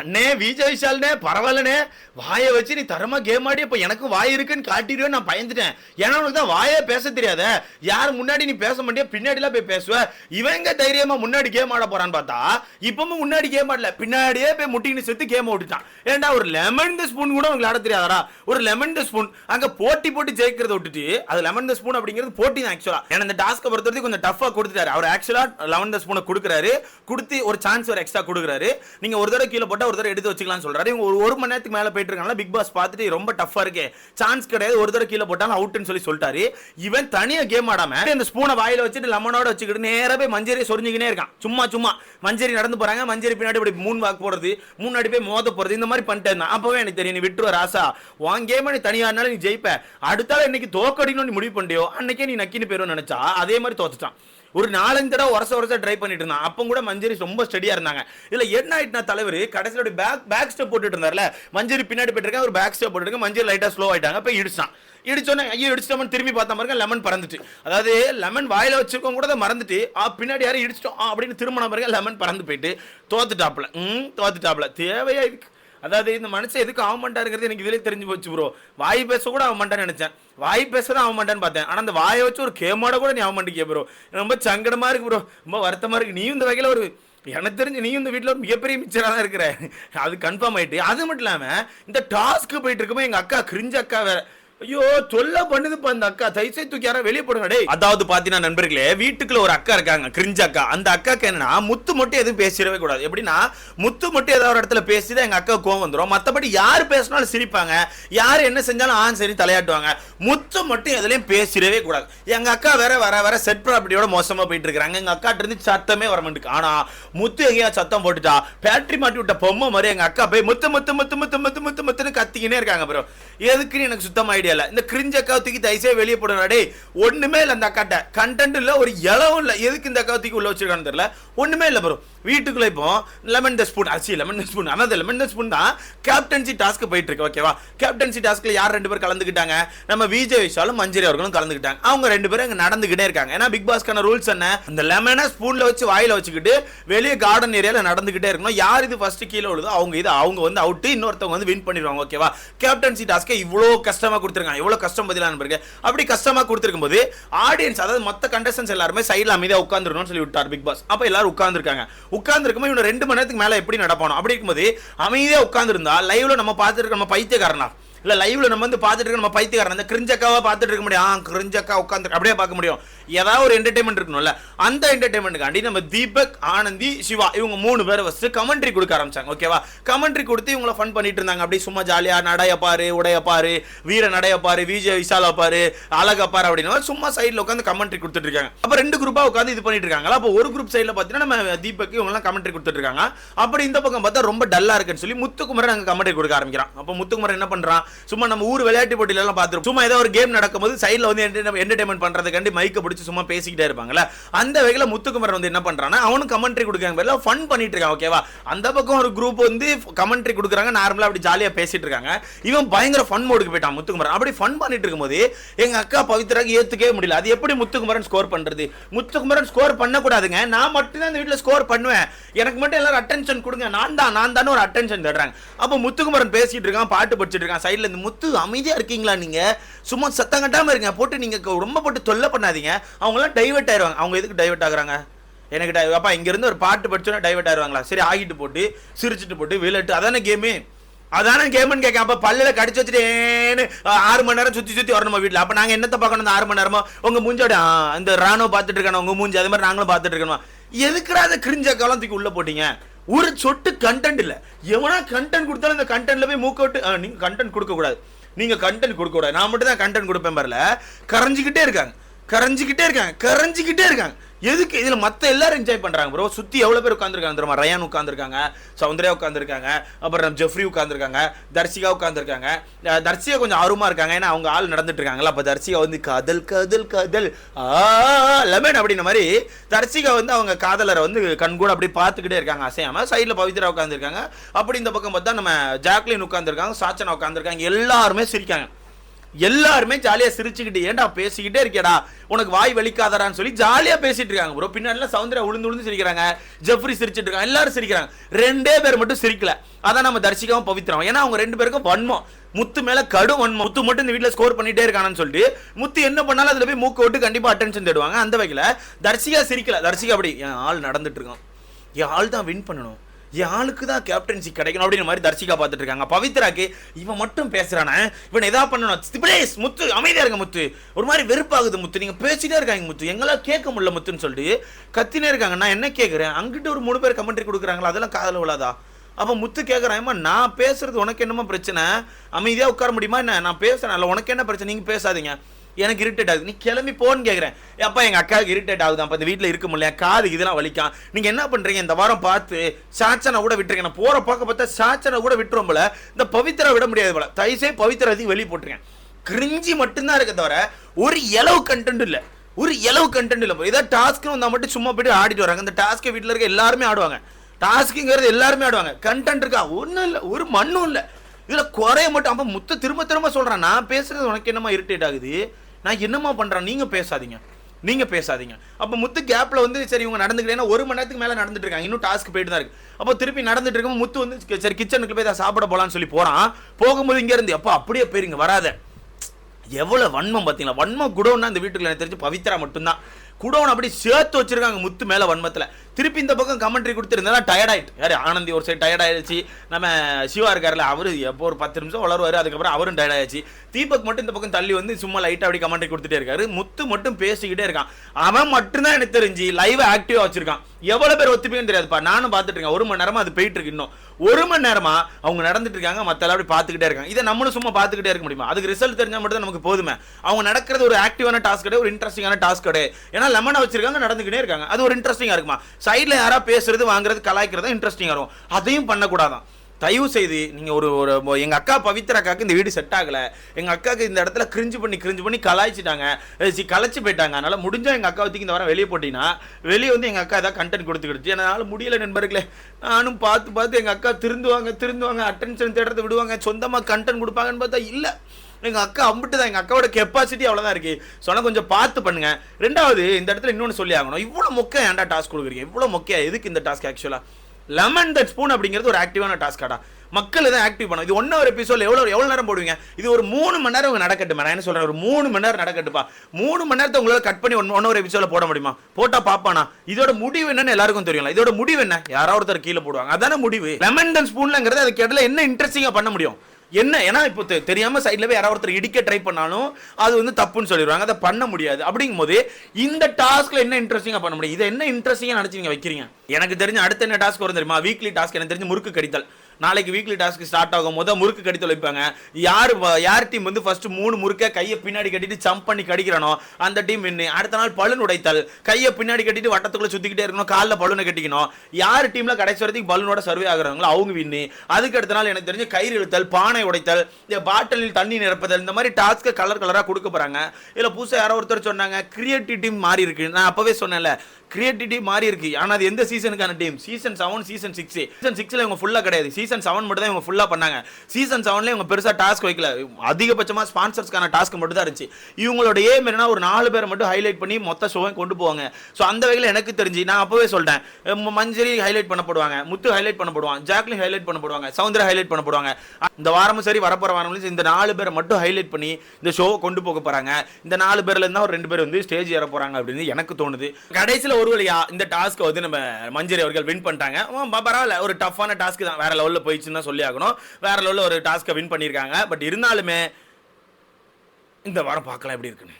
அண்ணே விஜய் விஷால்னே பரவாயில்லண்ணே. வாயை வச்சு நீ தரமா கேம் ஆடி இப்போ எனக்கு வாய் இருக்குன்னு காட்டிடுவேன் நான் பயந்துட்டேன். ஏன்னா உனக்கு தான் வாயே பேச தெரியாத. யார் முன்னாடி நீ பேச மாட்டியா பின்னாடிலாம் போய் பேசுவ. இவங்க தைரியமா முன்னாடி கேம் ஆட போறான்னு பார்த்தா இப்பவும் முன்னாடி கேம் ஆடல. பின்னாடியே போய் முட்டின்னு செத்து கேம் ஓட்டுட்டான். ஏன்டா ஒரு லெமன் த ஸ்பூன் கூட உங்களுக்கு ஆட தெரியாதடா? ஒரு லெமன் த ஸ்பூன் அங்க போட்டி போட்டு ஜெயிக்கிறத விட்டுட்டு அது லெமன் த ஸ்பூன் அப்படிங்கிறது போட்டி தான் ஆக்சுவலா ஏன்னா இந்த டாஸ்க்கை பொறுத்தவரைக்கும் கொஞ்சம் டஃபா கொடுத்துட்டாரு. அவர் ஆக்சுவலா லெமன் த ஸ்பூனை கொடுக்குறாரு. கொடுத்து ஒரு சான்ஸ் ஒரு எக்ஸ்ட்ரா கொடுக்குறாரு. நீங்க ஒரு தடவை கீழே போட்டா ஒரு தடவை எடுத்து வச்சுக்கலாம்னு சொல்றாரு. இவங்க ஒரு ஒரு மணி நேரத்துக்கு மேல போயிட்டு இருக்காங்க பிக் பாஸ் பார்த்துட்டு ரொம்ப டஃபா இருக்கே. சான்ஸ் கிடையாது ஒரு தடவை கீழே போட்டாலும் அவுட்னு சொல்லி சொல்லிட்டாரு. இவன் தனியா கேம் ஆடாம இந்த ஸ்பூனை வாயில வச்சுட்டு லெமனோட வச்சுக்கிட்டு நேராக போய் மஞ்சரி சொரிஞ்சுக்கினே இருக்கான். சும்மா சும்மா. மஞ்சரி நடந்து போறாங்க மஞ்சரி பின்னாடி இப்படி மூணு வாக்கு போறது முன்னாடி போய் மோத போறது இந்த மாதிரி பண்ணிட்டு இருந்தான். அப்பவே எனக்கு தெரியும் நீ விட்டுருவ ராசா. உன் கேம் நீ தனியா இருந்தாலும் நீ ஜெயிப்ப. அடுத்தால இன்னைக்கு தோக்கடிக்கணும்னு நீ முடிவு பண்ணியோ அன்னைக்கே நீ நக்கின்னு போயிரும் நினைச்சா அதே மாதிரி தோத்துட்டான். ஒரு நாலஞ்சு தடவை வருஷம் வருஷம் ட்ரை பண்ணிட்டு இருந்தான். அப்போ கூட மஞ்சரி ரொம்ப ஸ்டடியாக இருந்தாங்க. இதில் என்ன ஆயிட்டுனா தலைவர் கடைசியில் பேக் பேக் ஸ்டெப் போட்டுட்டு இருந்தார்ல மஞ்சரி பின்னாடி போயிட்டு ஒரு பேக் ஸ்டெப் போட்டுருக்கேன் மஞ்சரி லைட்டாக ஸ்லோ ஆயிட்டாங்க போய் இடிச்சான். இடிச்சோன்னே ஐயோ இடிச்சிட்டோம்னு திரும்பி பார்த்தா பாருங்க லெமன் பறந்துட்டு அதாவது லெமன் வாயில வச்சிருக்கோம் கூட அதை மறந்துட்டு ஆ பின்னாடி யாரும் இடிச்சிட்டோம் ஆ, அப்படின்னு திரும்பின பாருங்க லெமன் பறந்து போயிட்டு தோத்துட்டாப்ல ம் தோத்துட்டாப்ல தேவையா இதுக்கு அதாவது இந்த மனுஷன் எதுக்கு ஆக மாட்டாருங்கிறது எனக்கு இதுலேயே தெரிஞ்சு போச்சு ப்ரோ வாய் பேச கூட அவன் மாட்டான்னு நினச்சேன். வாய் பேச தான் ஆக பார்த்தேன். ஆனால் அந்த வாயை வச்சு ஒரு கேமோட கூட நீ ஆக மாட்டேங்க ப்ரோ ரொம்ப சங்கடமாக இருக்கு ப்ரோ ரொம்ப வருத்தமாக இருக்கு. நீயும் இந்த வகையில் ஒரு எனக்கு தெரிஞ்சு நீயும் இந்த வீட்டில் ஒரு மிகப்பெரிய மிச்சராக தான் இருக்கிற. அது கன்ஃபார்ம் ஆகிட்டு அது மட்டும் இல்லாமல் இந்த டாஸ்க்கு போயிட்டு இருக்கும்போது எங்கள் அக்கா கிரிஞ்ச அக்கா வேறு. ஐயோ தொல்லை பண்ணுதுப்பா அந்த அக்கா. தைசை தூக்கி யாரா வெளியே போடுங்க டேய். அதாவது பாத்தீங்கன்னா நண்பர்களே வீட்டுக்குள்ள ஒரு அக்கா இருக்காங்க கிரிஞ்ச அக்கா. அந்த அக்காக்கு என்னன்னா முத்து மட்டும் எதுவும் பேசிடவே கூடாது. எப்படின்னா முத்து மட்டும் ஏதாவது ஒரு இடத்துல பேசிதான் எங்க அக்கா கோவம் வந்துடும் மத்தபடி யார் பேசினாலும் சிரிப்பாங்க. யார் என்ன செஞ்சாலும் ஆன் சரி தலையாட்டுவாங்க. முத்து மட்டும் எதுலயும் பேசிடவே கூடாது. எங்க அக்கா வேற வர வர செட் ப்ராப்பர்ட்டியோட மோசமா போயிட்டு இருக்காங்க எங்க அக்கா இருந்து சத்தமே வர மாட்டேங்குது. ஆனா முத்து எங்கேயா சத்தம் போட்டுட்டா பேட்டரி மாட்டி விட்ட பொம்மை மாதிரி எங்க அக்கா போய் முத்து முத்து முத்து முத்து முத்து முத்து முத்துன்னு கத்திக்கினே இருக்காங்க அப்புறம் எதுக்குன்னு எனக்கு சுத்தம் ஐடியா இல்லை. இந்த கிரிஞ்ச அக்கா தூக்கி தயசே வெளியே போடுறாடே ஒன்றுமே இல்லை அந்த அக்காட்ட கண்டென்ட் இல்லை ஒரு இலவும் இல்லை. எதுக்கு இந்த அக்கா தூக்கி உள்ள வச்சிருக்கான்னு தெரியல. ஒன்றுமே இல்லை ப்ரோ வீட்டுக்குள்ள இப்போ லெமன் த ஸ்பூன் அரிசி லெமன் த ஸ்பூன் அதாவது லெமன் த ஸ்பூன் தான் கேப்டன்சி டாஸ்க்கு போயிட்டு இருக்கு ஓகேவா கேப்டன்சி டாஸ்க்கில் யார் ரெண்டு பேர் கலந்துக்கிட்டாங்க? நம்ம விஜய் விஷாலும் மஞ்சரி அவர்களும் கலந்துக்கிட்டாங்க. அவங்க ரெண்டு பேரும் அங்கே நடந்துகிட்டே இருக்காங்க. ஏன்னா பிக் பாஸ்க்கான ரூல்ஸ் என்ன? அந்த லெமனை ஸ்பூனில் வச்சு வாயில் வச்சுக்கிட்டு வெளியே கார்டன் ஏரியாவில் நடந்துகிட்டே இருக்கணும். யார் இது ஃபர்ஸ்ட் கீழே விழுதோ அவங்க இது அவங்க வந்து அவுட்டு இன்னொருத்தவங்க வந்து வின் பண்ணிடுவாங்க ஓகேவா கேப்டன்சி டாஸ்க்கை இவ்வளோ கஷ்டமாக கொடுத்துருக்காங்க. இவ்வளோ கஷ்டம் பதிலாக நண்பருக்கு அப்படி கஷ்டமாக கொடுத்துருக்கும் போது ஆடியன்ஸ் அதாவது மொத்த கண்டஸ்டன்ஸ் எல்லாருமே சைடில் அமைதியாக உட்காந்துருக்கணும்னு சொல்லி விட்டார் பிக் பாஸ் அப்போ எல்லாரும் உட்காந்துருக்காங்க உட்காந்துருக்கும்போது இவங்க ரெண்டு மணி நேரத்துக்கு மேலே எப்படி நடப்பானோ? அப்படி இருக்கும்போது அமைதியாக உட்காந்துருந்தா லைவ்ல நம்ம பார்த்துருக்க நம்ம பைத்தியக்காரனா? இல்ல லைவ்ல நம்ம வந்து பார்த்துட்டு இருக்க நம்ம பைத்தியக்காரன் அந்த கிரிஞ்சக்காவா பார்த்துட்டு இருக்க முடியும். ஆ கிரிஞ்சக்கா உட்காந்து அப்படியே பார்க்க முடியும். ஏதாவது ஒரு என்டர்டைன்மெண்ட் இருக்கணும்ல. அந்த என்டர்டைன்மெண்ட்டுக்காண்டி நம்ம தீபக் ஆனந்தி சிவா இவங்க மூணு பேர் ஃபஸ்ட்டு கமெண்ட்ரி கொடுக்க ஆரம்பிச்சாங்க ஓகேவா கமெண்ட்ரி கொடுத்து இவங்கள ஃபன் பண்ணிட்டு இருந்தாங்க. அப்படியே சும்மா ஜாலியா நடைய பாரு உடைய பாரு வீர நடைய பாரு விஜய் விஷால பாரு அழகா பாரு அப்படின்னு. சும்மா சைடில் உட்காந்து கமெண்ட்ரி கொடுத்துட்டு இருக்காங்க. அப்ப ரெண்டு குரூப்பா உட்காந்து இது பண்ணிட்டு இருக்காங்களா அப்போ ஒரு குரூப் சைடில் பாத்தீங்கன்னா நம்ம தீபக் இவங்க எல்லாம் கமெண்ட்ரி கொடுத்துட்டு இருக்காங்க. அப்படி இந்த பக்கம் பார்த்தா ரொம்ப டல்லா இருக்குன்னு சொல்லி முத்துக்குமரன் அங்க கமெண்ட்ரி கொடுக்க ஆரம்பிக்கிறான். அப்போ முத்துக்குமரன் என்ன பண்றான்? சும்மா நம்ம ஊர் விளையாட்டு போட்டியிலலாம் பார்த்துருவோம் பார்த்துருப்போம். சும்மா ஏதோ ஒரு கேம் நடக்கும்போது சைடில் வந்து என்டர்டைன்மெண்ட் பண்ணுறதுக்காண்டி மைக்கை பிடிச்சி சும்மா பேசிக்கிட்டே இருப்பாங்கல்ல? அந்த வகையில் முத்துக்குமரன் வந்து என்ன பண்ணுறான்னா அவனும் கமெண்ட்ரி கொடுக்குறாங்க பேர்ல ஃபன் பண்ணிட்டு இருக்கான் ஓகேவா அந்த பக்கம் ஒரு குரூப் வந்து கமெண்ட்ரி கொடுக்குறாங்க நார்மலாக அப்படி ஜாலியாக பேசிட்டு இருக்காங்க. இவன் பயங்கர ஃபன் மோடுக்கு போயிட்டான் முத்துக்குமரன். அப்படி ஃபன் பண்ணிட்டு இருக்கும்போது எங்கள் அக்கா பவித்ராக்கு ஏற்றுக்கவே முடியல. அது எப்படி முத்துக்குமரன் ஸ்கோர் பண்ணுறது முத்துக்குமரன் ஸ்கோர் பண்ணக்கூடாதுங்க. நான் மட்டும்தான் அந்த இந்த ஸ்கோர் பண்ணுவேன். எனக்கு மட்டும் எல்லாரும் அட்டென்ஷன் கொடுங்க. நான் தான் நான் தானே ஒரு அட்டென்ஷன் தேடுறாங்க. அப்போ முத்துக்குமரன் பேசிட்டு இருக்கான் பாட்டு படிச்சிட்டு இருக்கான் சைடுல இருந்து முத்து அமைதியா இருக்கீங்களா நீங்க? சும்மா சத்தம் கட்டாமல் இருங்க. போட்டு நீங்க ரொம்ப போட்டு தொல்லை பண்ணாதீங்க. அவங்க எல்லாம் டைவர்ட் ஆயிருவாங்க. அவங்க எதுக்கு டைவர்ட் ஆகுறாங்க? எனக்கு di- அப்பா இங்கேருந்து ஒரு பாட்டு படிச்சோன்னா டைவர்ட் ஆயிருவாங்களா? சரி ஆகிட்டு போட்டு சிரிச்சுட்டு போட்டு விளையாட்டு. அதானே கேமு அதானே கேம்னு கேட்க அப்போ பல்லில் கடிச்சு வச்சுட்டேன்னு ஆறு மணி நேரம் சுற்றி சுற்றி வரணுமா வீட்டில் அப்போ நாங்கள் என்னத்த பார்க்கணும் அந்த ஆறு மணி நேரமோ? உங்கள் மூஞ்சோட அந்த ராணுவ பார்த்துட்டு இருக்கானு உங்கள் மூஞ்சி. அது மாதிரி நாங்களும் பார்த்துட்டு இருக்கணுமா? எதுக்குடா அந்த கிரிஞ்ச காலத்துக்கு உள்ள போட்டீங்க? ஒரு சொட்டு கண்டென்ட் இல்ல. எவனா கண்டென்ட் கொடுத்தாலும் அந்த கண்டென்ட்ல போய் மூக்க விட்டு நீங்க கண்டென்ட் கொடுக்க கூடாது நீங்க கண்டென்ட் கொடுக்க கூடாது நான் மட்டும் தான் கண்டென்ட் கொடுப்பேன் பாருல. கரைஞ்சிக்கிட்டே இருக்காங்க. கரைஞ்சிக்கிட்டே இருக்காங்க கரைஞ்சிக்கிட்டே இருக்காங்க. எதுக்கு இதில் மற்ற எல்லாரும் என்ஜாய் பண்ணுறாங்க ப்ரோ சுற்றி எவ்வளோ பேர் உட்காந்துருக்காங்க தெரியுமா? ரயான் உட்காந்துருக்காங்க சௌந்தர்யா உட்காந்துருக்காங்க அப்புறம் ஜெஃப்ரி உட்காந்துருக்காங்க தர்சிகா உட்காந்துருக்காங்க தர்சிகா கொஞ்சம் ஆர்வமாக இருக்காங்க ஏன்னா அவங்க ஆள் நடந்துட்டு இருக்காங்களா அப்போ தர்சிகா வந்து காதல் காதல் காதல். ஆ லெமன் அப்படின்ற மாதிரி தர்சிகா வந்து அவங்க காதலரை வந்து கண்கூட அப்படி பார்த்துக்கிட்டே இருக்காங்க அசையாமல் சைடில் பவித்ரா உட்காந்துருக்காங்க அப்படி இந்த பக்கம் பார்த்தா நம்ம ஜாக்லின் உட்காந்துருக்காங்க சாச்சனா உட்காந்துருக்காங்க எல்லாருமே சிரிக்காங்க. எல்லாருமே ஜாலியாக சிரிச்சுக்கிட்டு ஏன்டா பேசிக்கிட்டே இருக்கேடா உனக்கு வாய் வலிக்காதடான்னு சொல்லி ஜாலியாக பேசிட்டு இருக்காங்க ப்ரோ பின்னாடிலாம் சவுந்தர்யா உளுந்து உளுந்து சிரிக்கிறாங்க. ஜெஃப்ரி சிரிச்சிட்டு இருக்காங்க. எல்லாரும் சிரிக்கிறாங்க. ரெண்டே பேர் மட்டும் சிரிக்கல. அதான் நம்ம தரிசிக்கவும் பவித்திரம் ஏன்னா அவங்க ரெண்டு பேருக்கும் வன்மம். முத்து மேல கடும் வன்மம். முத்து மட்டும் இந்த வீட்டில் ஸ்கோர் பண்ணிட்டே இருக்கானு சொல்லிட்டு முத்து என்ன பண்ணாலும் அதில் போய் மூக்க விட்டு கண்டிப்பாக அட்டென்ஷன் தேடுவாங்க. அந்த வகையில் தர்சிகா சிரிக்கல. தர்சிகா அப்படி என் ஆள் நடந்துட்டு இருக்கான். என் ஆள் தான் வின் பண்ணணும். என் ஆளுக்கு தான் கேப்டன்சி கிடைக்கணும் அப்படின்ற மாதிரி தர்சிகா பார்த்துட்டு இருக்காங்க. பவித்ராக்கு இவன் மட்டும் பேசுறானே. இவன் எதா பண்ணணும்? ஸ்டிபிளேஸ் முத்து அமைதியா இருங்க முத்து. ஒரு மாதிரி வெறுப்பாகுது முத்து. நீங்க பேசிட்டே இருக்காங்க முத்து. எங்களால் கேட்க முடியல முத்துன்னு சொல்லிட்டு கத்தினே இருக்காங்க. நான் என்ன கேட்குறேன் அங்கிட்ட ஒரு மூணு பேர் கமெண்ட்ரி கொடுக்குறாங்களா? அதெல்லாம் காதல் விழாதா? அப்போ முத்து கேட்குறான் ஏம்மா நான் பேசுறது உனக்கு என்னமா பிரச்சனை? அமைதியாக உட்கார முடியுமா? என்ன? நான் பேசுறேன். உனக்கு என்ன பிரச்சனை? நீங்கள் பேசாதீங்க. எனக்கு இரிட்டேட் ஆகுது. நீ கிளம்பி போன்னு கேட்குறேன் அப்பா எங்கள் அக்காவுக்கு இரிட்டேட் ஆகுது. அப்போ இந்த வீட்டில் இருக்க முடியல. காது இதெல்லாம் வலிக்கான் நீங்கள் என்ன பண்ணுறீங்க இந்த வாரம் பார்த்து சாச்சனை கூட விட்டுருங்க. நான் போகிற பார்க்க பார்த்தா சாச்சனை கூட விட்டுரும் போல. இந்த பவித்ரா விட முடியாது போல. தயசே பவித்ராத்தையும் வெளியே போட்டுருக்கேன் கிரிஞ்சி மட்டும்தான் இருக்க தவிர ஒரு இலவு கண்டென்ட் இல்லை. ஒரு இலவு கண்டென்ட் இல்லை. ஏதாவது டாஸ்க்கு வந்தால் மட்டும் சும்மா போயிட்டு ஆடிட்டு வராங்க. இந்த டாஸ்க்கை வீட்டில் இருக்க எல்லாருமே ஆடுவாங்க. டாஸ்க்குங்கிறது எல்லாருமே ஆடுவாங்க. கண்டென்ட் இருக்கா? ஒன்றும் இல்லை. ஒரு மண்ணும் இல்லை. இதில் குறைய மட்டும் அப்போ முத்த திரும்ப திரும்ப சொல்கிறேன் நான் பேசுறது உனக்கு என்னமா இரிட்டேட் ஆகுது? நான் என்னம்மா பண்ணுறேன் நீங்கள் பேசாதீங்க. நீங்கள் பேசாதீங்க. அப்போ முத்து கேப்பில் வந்து சரி இவங்க நடந்துக்கிட்டேன்னா ஒரு மணி நேரத்துக்கு மேலே நடந்துட்டு இருக்காங்க. இன்னும் டாஸ்க் போயிட்டு தான் இருக்கு. அப்போ திருப்பி நடந்துட்டு இருக்கும் முத்து வந்து சரி கிச்சனுக்கு போய் தான் சாப்பிட போகலான்னு சொல்லி போகிறான் போகும்போது இங்கேருந்து இருந்து அப்படியே போயிருங்க வராத. எவ்வளோ வன்மம் பார்த்தீங்களா? வன்மம் குடோன்னா இந்த வீட்டுக்குள்ள எனக்கு தெரிஞ்சு பவித்ரா மட்டும்தான். குடோன் அப்படி சேர்த்து வச்சிருக்காங்க முத்து மேலே வன்மத்தில். திருப்பி இந்த பக்கம் கமெண்ட்ரி கொடுத்துருந்தா டயர்ட் ஆயிட்டு யாரு ஆனந்தி ஒரு சைடு டயர்ட் ஆயிடுச்சு. நம்ம சிவா இருக்காருல அவரு எப்போ ஒரு பத்து நிமிஷம் வளருவார் அதுக்கப்புறம் அவரும் டயர்ட் ஆயிடுச்சு. தீபக் மட்டும் இந்த பக்கம் தள்ளி வந்து சும்மா லைட்டாக அப்படி கமெண்ட்ரி கொடுத்துட்டே இருக்காரு. முத்து மட்டும் பேசிக்கிட்டே இருக்கான். அவன் மட்டும்தான் எனக்கு தெரிஞ்சு லைவ் ஆக்டிவா வச்சிருக்கான். எவ்வளோ பேர் ஒத்துப்பேன்னு தெரியாதுப்பா. நானும் பார்த்துட்டு இருக்கேன். ஒரு மணி நேரமா அது போயிட்டு இருக்கு இன்னும். ஒரு மணி நேரமா அவங்க நடந்துட்டு இருக்காங்க. மத்த அப்படி பார்த்துக்கிட்டே இருக்காங்க. இதை நம்மளும் சும்மா பார்த்துக்கிட்டே இருக்க முடியுமா? அதுக்கு ரிசல்ட் தெரிஞ்சால் மட்டும் தான் நமக்கு போதுமே. அவங்க நடக்கிறது ஒரு ஆக்டிவான டாஸ்க் கிடையாது ஒரு இன்ட்ரெஸ்டிங்கான டாஸ்க் கிடையாது. ஏன்னா லெமனை வச்சிருக்காங்க நடந்துக்கிட்டே இருக்காங்க. அது ஒரு இன்ட்ரெஸ்டிங்காக இருக்குமா? சைடில் யாராவது பேசுறது வாங்குறது கலாய்க்கிறது இன்ட்ரெஸ்டிங்காக இருக்கும். அதையும் பண்ணக்கூடாதான். தயவு செய்து நீங்கள் ஒரு ஒரு எங்கள் அக்கா பவித்ராக்காக்கு இந்த வீடு செட் ஆகலை. எங்கள் அக்காவுக்கு இந்த இடத்துல கிரிஞ்சு பண்ணி கிரிஞ்சு பண்ணி கலாய்ச்சிட்டாங்க. அஹ் சி போயிட்டாங்க. அதனால் முடிஞ்சால் எங்கள் அக்கா தூக்கி இந்த வாரம் வெளியே போட்டிங்கன்னா வெளியே வந்து எங்கள் அக்கா ஏதாவது கண்டென்ட் கொடுத்துக்கிடுச்சு. என்னால் முடியல நண்பர்களே. நானும் பார்த்து பார்த்து எங்கள் அக்கா திருந்துவாங்க திருந்துவாங்க. அட்டென்ஷன் தேடுறது விடுவாங்க. சொந்தமாக கண்டென்ட் கொடுப்பாங்கன்னு பார்த்தா இல்லை. எங்கள் அக்கா அம்பிட்டு தான் எங்கள் அக்காவோட கெப்பாசிட்டி அவ்வளோதான் இருக்குது சொன்னால் கொஞ்சம் பார்த்து பண்ணுங்க. ரெண்டாவது இந்த இடத்துல இன்னொன்று சொல்லி ஆகணும். இவ்வளோ மொக்க ஏன்டா டாஸ்க் கொடுக்குறீங்க? இவ்வளோ மொக்கையா? எதுக்கு இந்த டாஸ்க் ஆக்சுவலாக லெமன் தட் ஸ்பூன் அப்படிங்கிறது ஒரு ஆக்டிவான டாஸ்காடா மக்கள் தான் ஆக்டிவ் பண்ணும் இது ஒன் ஹவர் எபிசோட் எவ்வளோ எவ்வளோ நேரம் போடுவீங்க? இது ஒரு மூணு மணி நேரம் உங்க நடக்கட்டுமா நான் என்ன சொல்கிறேன் ஒரு மூணு மணி நேரம் நடக்கட்டுப்பா மூணு மணி நேரத்தை உங்களால் கட் பண்ணி ஒன் ஒன் ஹவர் எபிசோட போட முடியுமா? போட்டால் பாப்பானா? இதோட முடிவு என்னன்னு எல்லாருக்கும் தெரியும்ல. இதோட முடிவு என்ன? யாராவது ஒருத்தர் கீழே போடுவாங்க. அதான முடிவு. லெமன் தன் ஸ்பூன்லங்கிறது அதுக்கு இடத்துல என்ன இன்ட்ரெஸ்டிங்காக பண்ண முடியும்? என்ன? ஏன்னா இப்போ தெ- தெரியாம சைட்ல போய் யாராவது ஒருத்தர் இடிக்க ட்ரை பண்ணாலும் அது வந்து தப்புன்னு சொல்லிடுவாங்க. அதை பண்ண முடியாது. அப்படிங்கும்போது இந்த டாஸ்க்ல என்ன இன்ட்ரெஸ்டிங்கா பண்ண முடியும்? இதை என்ன இன்ட்ரெஸ்டிங்கா நினைச்சு நீங்க வைக்கிறீங்க? எனக்கு தெரிஞ்ச அடுத்த என்ன டாஸ்க் வரும் தெரியுமா? வீக்லி டாஸ்க் எனக்கு தெரிஞ்சு முறுக்கு கடித்தல். நாளைக்கு வீக்லி டாஸ்க் ஸ்டார்ட் ஆகும். போது முறுக்கு கடித்து வைப்பாங்க யார் யார் டீம் வந்து ஃபர்ஸ்ட் மூணு முறுக்க கையை பின்னாடி கட்டிட்டு ஜம்ப் பண்ணி கடிக்கிறானோ அந்த டீம் வின்னு அடுத்த நாள் பலூன் உடைத்தல். கையை பின்னாடி கட்டிட்டு வட்டத்துக்குள்ள சுத்திக்கிட்டே இருக்கணும். காலில் பலூனை கட்டிக்கணும். யார் டீம்ல கடைசி வரைக்கும் பலூனோட சர்வே ஆகுறாங்களோ அவங்க வின்னு அதுக்கு அடுத்த நாள் எனக்கு தெரிஞ்சு கயிறு இழுத்தல் பானை உடைத்தல் இந்த பாட்டிலில் தண்ணி நிரப்புதல் இந்த மாதிரி டாஸ்க்கு கலர் கலராக கொடுக்க போறாங்க. இதில் புதுசாக யாரோ ஒருத்தர் சொன்னாங்க கிரியேட்டிவ் டீம் மாறி இருக்கு. நான் அப்பவே சொன்னேன்ல கிரியேட்டிவிட்டி மாறி இருக்கு. ஆனால் அது எந்த சீசனுக்கான team season seven season six season சிக்ஸில் இவங்க ஃபுல்லாக கிடையாது. சீசன் செவன் மட்டும் தான் இவங்க ஃபுல்லாக பண்ணாங்க. சீசன் செவன்ல இவங்க பெருசாக டாஸ்க் வைக்கல. அதிகபட்சமாக ஸ்பான்சர்ஸ்க்கான டாஸ்க் மட்டும் தான் இருந்துச்சு. இவங்களோட ஏம் என்னன்னா ஒரு நாலு பேரை மட்டும் ஹைலைட் பண்ணி மொத்த ஷோவை கொண்டு போவாங்க. ஸோ அந்த வகையில் எனக்கு தெரிஞ்சு நான் அப்பவே சொல்லிட்டேன் மஞ்சரி ஹைலைட் பண்ணப்படுவாங்க. முத்து ஹைலைட் பண்ணப்படுவாங்க ஜாக்லின் ஹைலைட் பண்ணப்படுவாங்க. சவுந்தர ஹைலைட் பண்ணப்படுவாங்க. இந்த வாரமும் சரி வரப்போற வாரமும் சரி, இந்த நாலு பேரை மட்டும் ஹைலைட் பண்ணி இந்த ஷோவை கொண்டு போக போறாங்க. இந்த நாலு பேர்ல இருந்தா ஒரு ரெண்டு பேர் வந்து ஸ்டேஜ் ஏற போறாங்க அப்படின்னு எனக்கு தோணுது. கடைசியில் ஒரு வழியா இந்த டாஸ்க்கை வந்து நம்ம மஞ்சரி அவர்கள் வின் பண்ணிட்டாங்க. பரவாயில்ல. ஒரு டஃப்பான டாஸ்க் தான். வேற லெவலில் போயிடுச்சுன்னு தான் சொல்லி ஆகணும். வேற லெவலில் ஒரு டாஸ்க்கை வின் பண்ணியிருக்காங்க. பட் இருந்தாலுமே இந்த வாரம் பார்க்கலாம் எப்படி இருக்குன்னு.